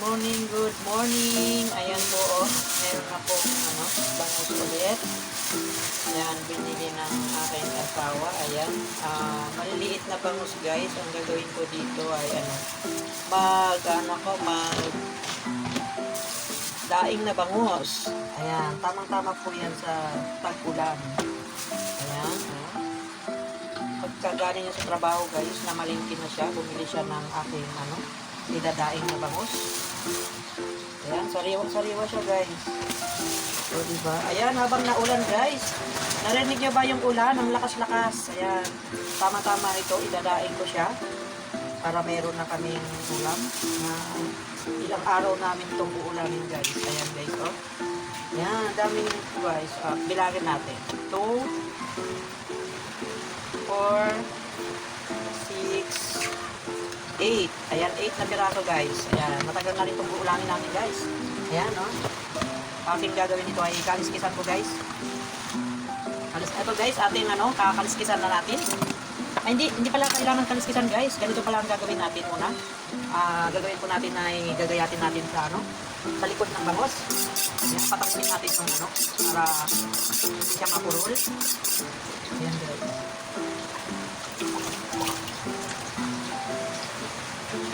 morning, good morning. Ayan po, oh. Meron na po, ano, bangus ulit. Ayan, binili ng aking asawa. Ayan. Ah, maliliit na bangus, guys. Ang gagawin ko dito ay, ano, mag, ano ko, mag, daing na bangus. Ayan, tamang-tama po yan sa tag-ulan. Ayan, oh. Pagka galing niya sa trabaho, guys, na malingkin na siya, bumili siya ng aking, ano, idadaing na bangus. Ayan, sariwa-sariwa siya, guys. O, diba? Ayan, habang naulan, guys. Narinig niyo ba yung ulan? Ang lakas-lakas. Ayan, tama-tama ito, idadaing ko siya para meron na kaming ulam na ilang araw namin itong uulamin, guys. Ayan, guys, oh. Ayan, daming guys. Ah, bilangin natin. 2, 4, 6, 8. Ayan, 8 na piraso guys. Ayan, matagal na rin itong uulamin namin guys. Ayan, no? Aking gagawin dito ay kaliskisan ko guys. Kalis ito guys, ating ano, kakaliskisan na natin. Ay, hindi, hindi pala kailangan kaliskisan guys. Ganito pala ang gagawin natin muna. Ah, gagawin po natin ay gagayatin natin sa ano, sa likod ng bangos. Ayan, patakutin natin yung ano, para hindi siya mapurol. Ayan guys.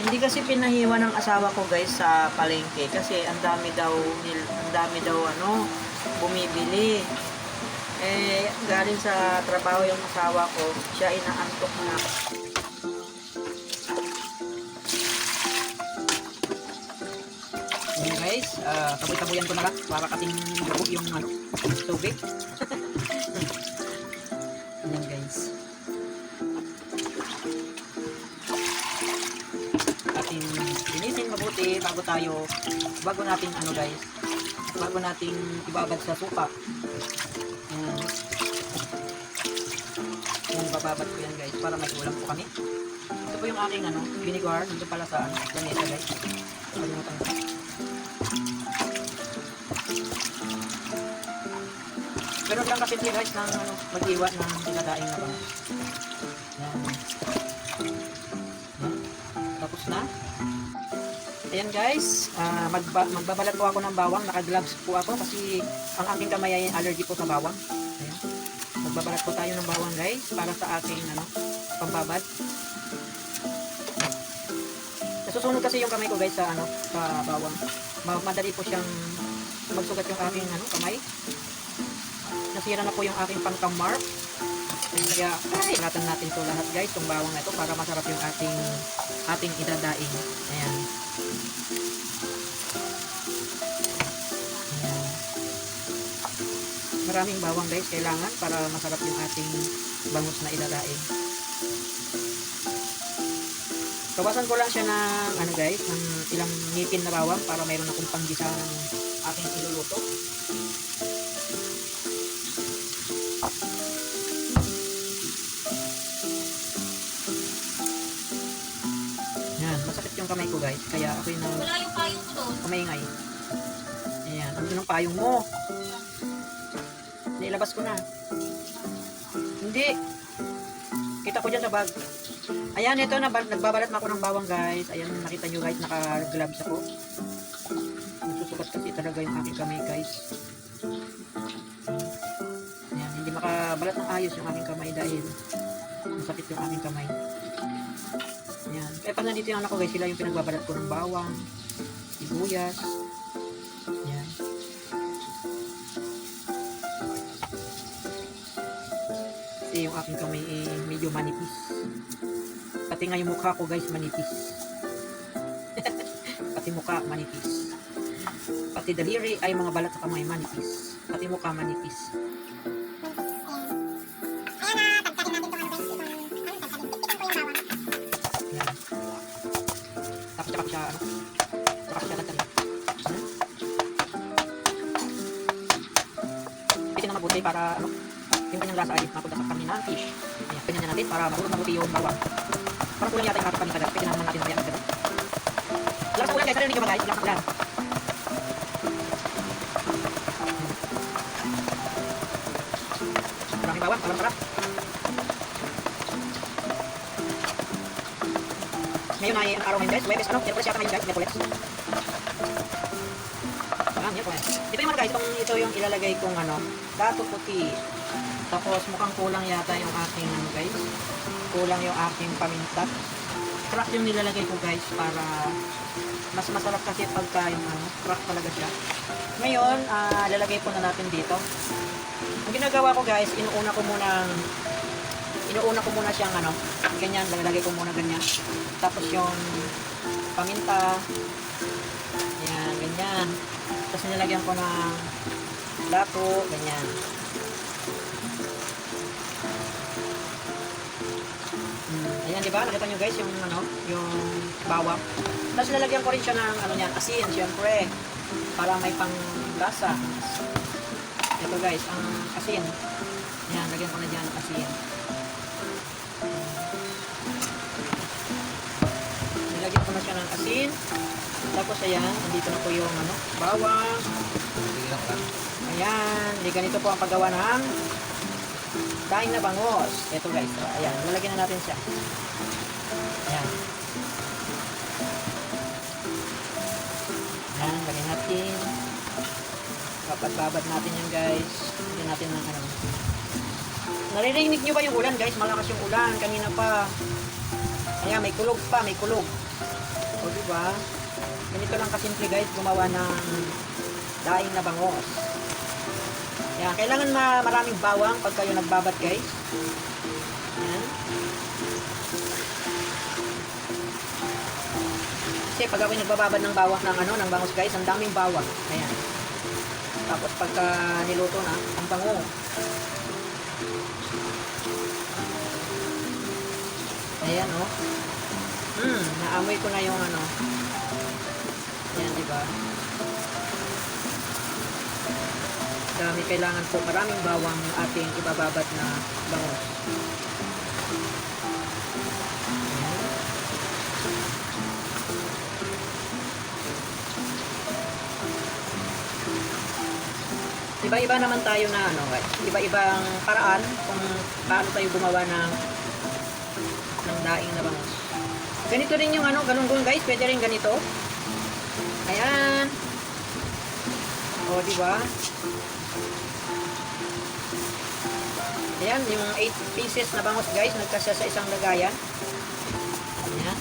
Hindi kasi pinahiwa ng asawa ko guys sa palengke kasi ang dami daw nil, ang dami daw ano bumibili. Eh galing sa trabaho yung asawa ko, siya inaantok na. Guys, uh, taboy-taboyan ko na lang para kasing labo yung ano, tubig. Bago tayo bago natin ano guys bago natin ibabad sa suka. Yan yan bababad ko yan guys para may ulam po kami. Ito po yung aking ano vinegar. Nandito pala sa ano lamesa guys. Kalimutan ko. Pero lang kasi guys ng ano, mag-iwa ng dinadaing na ba guys, ah, magba magbabalat po ako ng bawang. Naka-gloves po ako kasi ang aking kamay ay allergy po sa bawang. Ayan. Magbabalat po tayo ng bawang guys para sa aking ano, pambabad. Nasusunod kasi yung kamay ko guys sa ano, sa bawang. Ma madali po siyang magsugat yung aking ano, kamay. Nasira na po yung aking pangkamar. Kaya, ay, natin to lahat guys, itong bawang na ito para masarap yung ating ating idadaing. Ayan. Maraming bawang guys kailangan para masarap yung ating bangus na idadaing. Kawasan ko lang siya ng ano guys, ng ilang ngipin na bawang para mayroon akong panggisa ng aking iluluto. Yan, masakit yung kamay ko guys. Kaya ako yung Wala yung payong ko doon. kumaingay. Ayan, ano yung payong mo? Nailabas ko na. Hindi. Kita ko dyan sa bag. Ayan, ito, na, nagbabalat na ako ng bawang guys. Ayan, nakita nyo guys, naka-gloves ako. Nagsusukat kasi talaga yung aking kamay guys. Ayan, hindi makabalat ng ayos yung aking kamay dahil masakit yung aking kamay. Ayan. Kaya pag nandito yung anak ko guys, sila yung pinagbabalat ko ng bawang, sibuyas. Yung aking kamay eh, medyo manipis. Pati nga yung mukha ko guys, manipis. Pati mukha, manipis. Pati daliri ay mga balat sa kamay, manipis. Pati mukha, manipis. Tapos tsaka siya, ano? Tsaka siya tagtagin. Ayan. Bitin na mabuti para, ano? yung kanyang lasa ay mapunta sa kanin ng fish. Ayan, ganyan na natin para magulog-maguti yung bawang. Parang kulang yata yung ato kami kagad. Pwede naman natin mamaya agad. Lakas ulan guys, narinig nyo ba guys? Lakas ulan. Maraming bawang, sarap sarap. Ngayon ay ang araw ngayon guys, Webes ano, Merkules yata ngayon guys, Merkules. Ayan, Merkules. Ito yung mga guys, itong, ito yung ilalagay kong ano, dato puti. Tapos mukhang kulang yata yung aking ano guys. Kulang yung aking paminta. Crack yung nilalagay ko guys para mas masarap kasi pagka yung ano, crack talaga siya. Ngayon, ah, lalagay po na natin dito. Ang ginagawa ko guys, inuuna ko muna inuuna ko muna siyang ano, ganyan, lalagay ko muna ganyan. Tapos yung paminta, yan, ganyan. Tapos nilagyan ko ng dato, ganyan. Di ba? Nakita nyo guys yung ano, yung bawang. Tapos nilagyan ko rin siya ng ano niyan, asin, syempre. Para may pang lasa. Ito guys, ang asin. Yan, lagyan ko na dyan ng asin. Nilagyan ko na siya ng asin. Tapos ayan, nandito na po yung ano, bawang. Ayan, di ganito po ang paggawa ng daing na bangos. Ito guys, oh, ayan, lalagyan na natin siya. Ayan. Ayan, lagyan natin. Babad-babad natin yan guys. Lagyan natin ng ano. Naririnig nyo ba yung ulan guys? Malakas yung ulan. Kanina pa. Ayan, may kulog pa, may kulog. O diba? Ganito lang kasimple guys, gumawa ng daing na bangos. Ayan, kailangan ma maraming bawang pag kayo nagbabat guys. Ayan. Kasi pag ako'y nagbababad ng bawang ng ano, ng bangos guys, ang daming bawang. Ayan. Tapos pagka niluto na, ang bango. Ayan, oh. Hmm, naamoy ko na yung ano. Ayan, di ba? Dami kailangan po maraming bawang ang ating ibababat na bangos. Ayan. Iba-iba naman tayo na ano, guys. Iba-ibang paraan kung paano tayo gumawa ng ng daing na bangos. Ganito rin yung ano, ganun guys, pwede rin ganito. Ayan. O, di ba? Ayan, yung 8 pieces na bangos guys, nagkasya sa isang lagayan. Ayan.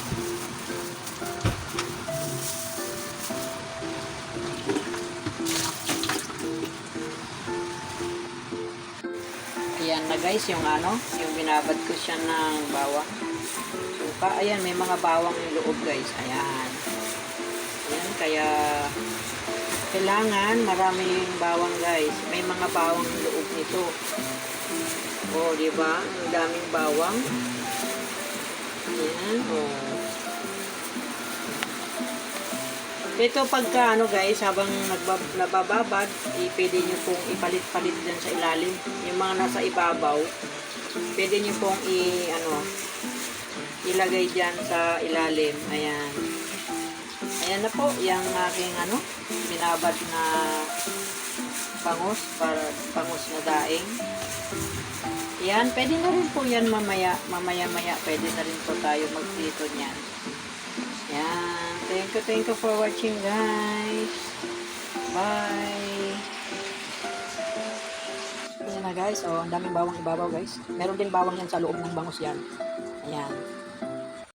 Ayan na guys, yung ano, yung binabad ko siya ng bawang. Suka, ayan, may mga bawang yung loob guys. Ayan. Ayan, kaya kailangan maraming bawang guys. May mga bawang yung loob nito. O, di ba? Ang daming bawang. Ayan, o. Ito pagka ano guys, habang nabababad, eh, pwede nyo pong ipalit-palit dyan sa ilalim. Yung mga nasa ibabaw, pwede nyo pong i, ano, ilagay dyan sa ilalim. Ayan. Ayan na po, yung aking ano, binabad na pangos, para pangos na daing. Yan, pwede na rin po yan mamaya, mamaya-maya, pwede na rin po tayo magprito niyan. Yan. Thank you, thank you for watching guys. Bye. Yan na guys. Oh, ang daming bawang ibabaw guys. Meron din bawang yan sa loob ng bangos yan. Ayan.